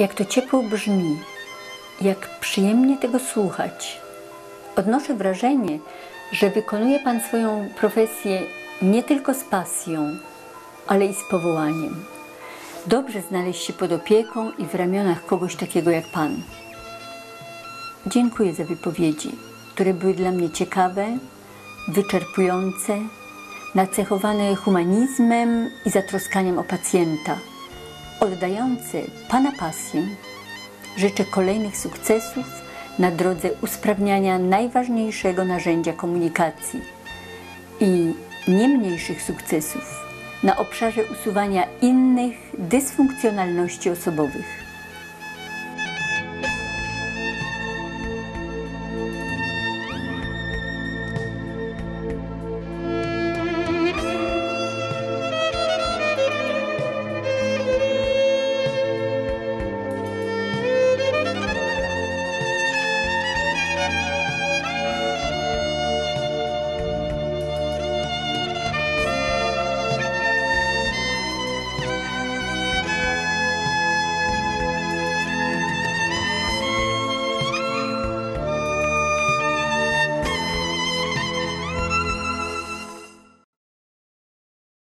Jak to ciepło brzmi, jak przyjemnie tego słuchać. Odnoszę wrażenie, że wykonuje Pan swoją profesję nie tylko z pasją, ale i z powołaniem. Dobrze znaleźć się pod opieką i w ramionach kogoś takiego jak Pan. Dziękuję za wypowiedzi, które były dla mnie ciekawe, wyczerpujące, nacechowane humanizmem i zatroskaniem o pacjenta, oddające Pana pasję. Życzę kolejnych sukcesów na drodze usprawniania najważniejszego narzędzia komunikacji i nie mniejszych sukcesów na obszarze usuwania innych dysfunkcjonalności osobowych.